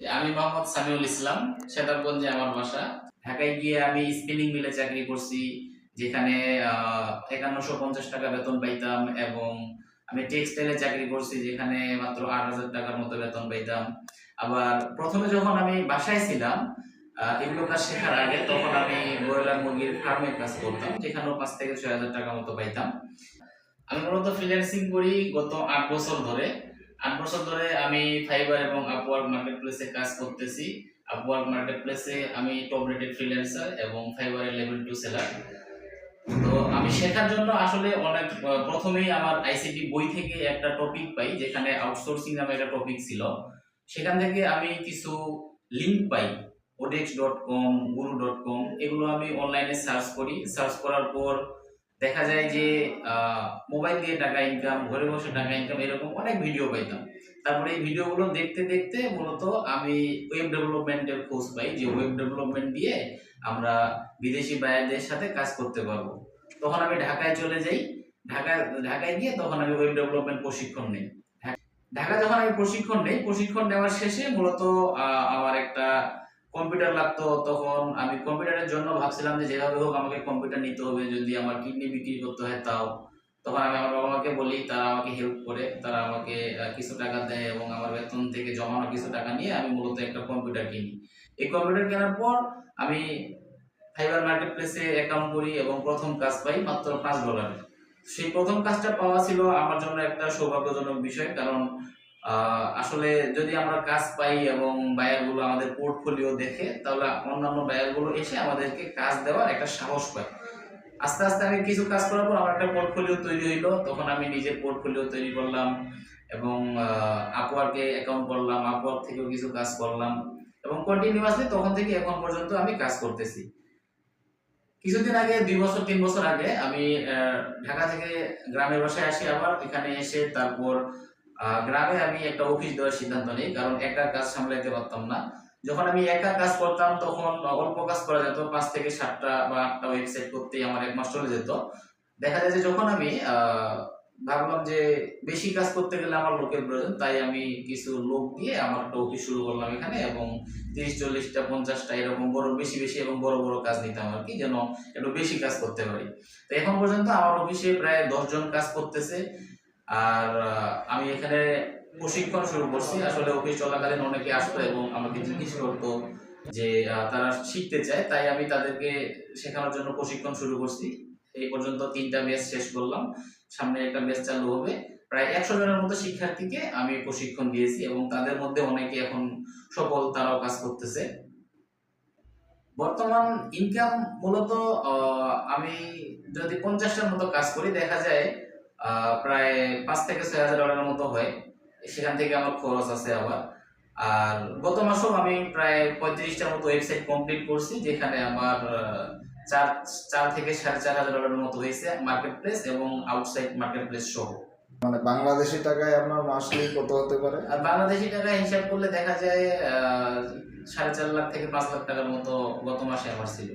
আমি মোহাম্মদ সামিউল ইসলাম, সেতারগঞ্জে আমার বাসা। ঢাকায় গিয়ে আমি স্পিনিং মিলে চাকরি করছি, যেখানে একান্নশো পঞ্চাশ টাকা বেতন পাইতাম এবং আমি টেক্সটাইলে চাকরি করছি, যেখানে মাত্র আট হাজার টাকার মতো বেতন পাইতাম। আবার প্রথমে যখন আমি বাসায় ছিলাম এগুলো কাজ শেখার আগে তখন আমি ব্রয়লার মুরগির ফার্মের কাজ করতাম, যেখানেও পাঁচ থেকে ছয় হাজার টাকা মতো পাইতাম। আমি মূলত ফ্রিল্যান্সিং করি গত আট বছর ধরে। আট বছর ধরে আমি ফাইবার এবং আপওয়ার্ক মার্কেট প্লেসে কাজ করতেছি। আপওয়ার্ক মার্কেট প্লেসে আমি টপ রেটেড ফ্রিল্যান্সার এবং ফাইবারের লেভেল টু সেলার তো আমি শেখার জন্য আসলে অনেক প্রথমেই আমার আইসিটি বই থেকে একটা টপিক পাই, যেখানে আউটসোর্সিং নামে একটা টপিক ছিল। সেখান থেকে আমি কিছু লিঙ্ক পাই ওডেক্স ডট কম গুরু ডট কম এগুলো আমি অনলাইনে সার্চ করি। সার্চ করার পর দেখা যায় যে মোবাইল দিয়ে টাকা ইনকাম ঘরে বসে টাকা ইনকাম এরকম অনেক ভিডিও পাইতাম। তারপরে এই ভিডিওগুলো দেখতে দেখতে মূলত আমি ওয়েব ডেভেলপমেন্টের খোঁজ পাই যে ওয়েব ডেভেলপমেন্ট দিয়ে আমরা বিদেশি বায়ারদের সাথে কাজ করতে পারব। তখন আমি ঢাকায় চলে যাই। ঢাকায় ঢাকায় গিয়ে তখন আমি ওয়েব ডেভেলপমেন্ট প্রশিক্ষণ নেই। ঢাকা যখন আমি প্রশিক্ষণ নেই, প্রশিক্ষণ নেওয়ার শেষে মূলত আমার একটা কম্পিউটার লাগতো তখন। আমি কম্পিউটারের জন্য ভাবছিলাম যে যেভাবে হোক আমাকে কম্পিউটার নিতে হবে, যদি আমার কিডনি বিক্রি করতে হয় তাও। তখন আমি আমার বাবা মাকে বলি, তারা আমাকে হেল্প করে, তারা আমাকে কিছু টাকা দেয় এবং আমার বেতন থেকে জমানো কিছু টাকা নিয়ে আমি মূলত একটা কম্পিউটার কিনি। এই কম্পিউটার কেনার পর আমি ফাইবার মার্কেট প্লেসে অ্যাকাউন্ট করি এবং প্রথম কাজ পাই মাত্র পাঁচ ডলারে সেই প্রথম কাজটা পাওয়া ছিল আমার জন্য একটা সৌভাগ্যজনক বিষয়, কারণ আসলে যদি আমরা কাজ পাই এবং বায়ারগুলো আমাদের পোর্টফোলিও দেখে, তাহলে অন্যান্য বায়ারগুলো এসে আমাদেরকে কাজ দেওয়ার একটা সাহস পায় আস্তে আস্তে আমি কিছু কাজ করার পর আমার একটা পোর্টফোলিও তৈরি হইল। তখন আমি নিজের পোর্টফোলিও তৈরি করলাম এবং আপওয়ার্কে অ্যাকাউন্ট করলাম আপওয়ার্ক থেকেও কিছু কাজ করলাম এবং কন্টিনিউয়াসলি তখন থেকে এখন পর্যন্ত আমি কাজ করতেছি। কিছুদিন আগে, দুই বছর, তিন বছর আগে আমি ঢাকা থেকে গ্রামের বাসায় আসি আবার। এখানে এসে তারপর গ্রামে আমি একটা অফিস দেওয়ার সিদ্ধান্ত নিই, কারণ একা কাজ সামলাইতে পারতাম না। যখন আমি একা কাজ করতাম, তখন অল্প কাজ করা যেত, পাঁচ থেকে সাতটা বা আটটা ওয়েবসাইট করতেই আমার এক মাস চলে যেত। দেখা যায় যে যখন আমি ভাবলাম যে বেশি কাজ করতে গেলে আমার লোকের প্রয়োজন, তাই আমি কিছু লোক দিয়ে আমার একটা অফিস শুরু করলাম এখানে, এবং তিরিশ, চল্লিশটা, পঞ্চাশটা, এরকম বড়, বেশি বেশি এবং বড় বড় কাজ নিতাম আর কি, যেন একটু বেশি কাজ করতে পারি। তো এখন পর্যন্ত আমার অফিসে প্রায় দশজন কাজ করতেছে। আর আমি এখানে প্রশিক্ষণ শুরু করছি। আসলে অফিস চলাকালীন অনেকে আসতো এবং আমাকে জিজ্ঞেস করতো যে তারা শিখতে চায়, তাই আমি তাদেরকে শেখানোর জন্য প্রশিক্ষণ শুরু করছি। এই পর্যন্ত তিনটা ব্যাচ শেষ করলাম। সামনে একটা ব্যাচ চালু হবে। প্রায় একশো জনের মতো শিক্ষার্থীকে আমি প্রশিক্ষণ দিয়েছি এবং তাদের মধ্যে অনেকে এখন সফল, তারাও কাজ করতেছে। বর্তমান ইনকাম মূলত আমি যদি পঞ্চাশটার মতো কাজ করি, দেখা যায় প্রায় পাঁচ থেকে ছয় হাজার ডলারের মতো হয়। সেখান থেকে আমার খরচ আছে আবার। আর গত মাসেও আমি প্রায় পঁয়ত্রিশটার মতো ওয়েবসাইট কমপ্লিট করছি যেখানে আমার চার চার থেকে সাড়ে চার হাজার ডলারের মতো হয়েছে মার্কেট প্লেস এবং আউটসাইড মার্কেট প্লেস সহ। মানে বাংলাদেশি টাকায় আপনার মাসলি কত হতে পারে? আর বাংলাদেশি টাকা হিসাব করলে দেখা যায় সাড়ে চার লাখ থেকে পাঁচ লাখ টাকার মতো গত মাসে আমার ছিল।